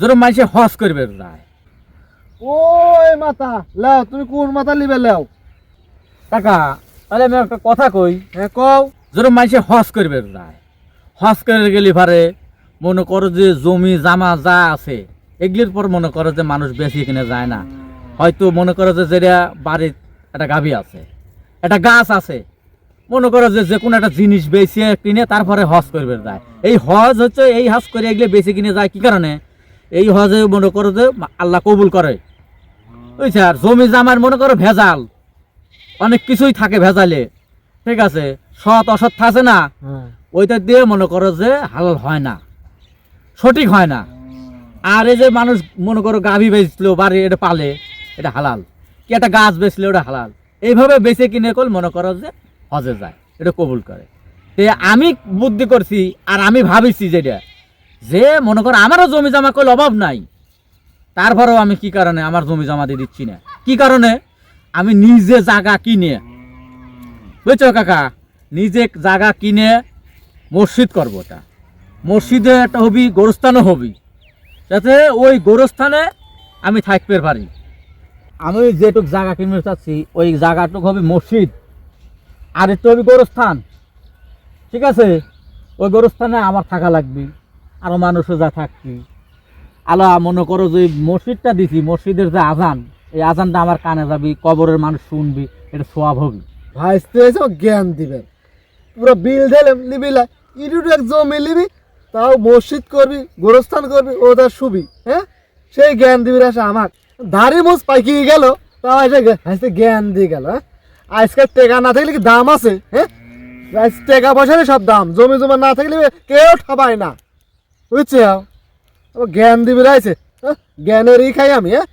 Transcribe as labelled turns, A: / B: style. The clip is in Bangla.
A: যেন মানুষে হজ করবে যায়।
B: ওই মাথা লাও তুমি কোন মাথা লিবে লাও?
A: কাকা তাহলে আমি একটা কথা কই।
B: হ্যাঁ কও।
A: যেন মানুষে হজ করবে যায়। হজ করে গেলে পারে মনে করো যে জমি জামা যা আছে এগুলির পর মনে করো যে মানুষ বেশি কিনে যায় না। হয়তো মনে করো যে যেটা বাড়ির একটা গাভী আছে একটা গাছ আছে মনে করো যে যে কোনো একটা জিনিস বেশি কিনে তারপরে হজ করবে যায়। এই হজ হচ্ছে এই হজ করে এগুলো বেশি কিনে যায় কি কারণে? এই হজে মনে করো যে আল্লাহ কবুল করে। বুঝছে আর জমি জামার মনে করো ভেজাল। অনেক কিছুই থাকে ভেজালে। ঠিক আছে সৎ অসৎ থাকে না।
B: হ্যাঁ।
A: ওইটা দিয়ে মনে করো যে হালাল হয় না। সঠিক হয় না। আর এই যে মানুষ মনে করো গাভী বেচলো বাড়ি এটা পালে এটা হালাল। কি একটা গাছ বেচলে ওটা হালাল। এইভাবে বেচে কিনে কল মনে করো যে হজে যায় এটা কবুল করে। তে আমি বুদ্ধি করছি আর আমি ভাবিছি যেটা যে মনে করো আমারও জমি জমা করলে অভাব নাই, তারপরেও আমি কি কারণে আমার জমি জমা দিয়ে দিচ্ছি না? কি কারণে? আমি নিজে জায়গা কিনে, বুঝছ কাকা? নিজে জায়গা কিনে মসজিদ করব ওটা মসজিদে একটা হবি, গোরস্থানও হবি। যাতে ওই গোরস্থানে আমি থাকতে পারি। আমি যেটুক জায়গা কিনতে চাচ্ছি, ওই জায়গাটুক হবে মসজিদ। আর একটু হবে গোরস্থান। ঠিক আছে? ওই গোরস্থানে আমার থাকা লাগবে। আরও মানুষও যা থাকবি আলা মনে করো যে মসজিদটা দিছি, মসজিদের যে আজান, এই আজানটা আমার কানে যাবি, কবরের মানুষ শুনবি, এটা সোয়াব হবি।
B: জ্ঞান দিবেন। পুরো বিল দিলাম লিবি লা ইটুটু এক জমি লিবি তাও মসজিদ করবি, গোরস্থান করবি, ও তার শুবি হ্যাঁ? সেই জ্ঞান দিবি আসে আমার। দাড়ি মোজ পাইকি গেল, তাও এসে হাসতে জ্ঞান দিয়ে গেল হ্যাঁ? আজকাল টেকা না থাকলে কি দাম আছে হ্যাঁ? টাকা পয়সারই সব দাম, জমি জমা না থাকলে কেউ ঠাবায় না। বুঝছে? জ্ঞান দিবি রাইছে হ্যাঁ? ই খাই আমি হ্যাঁ?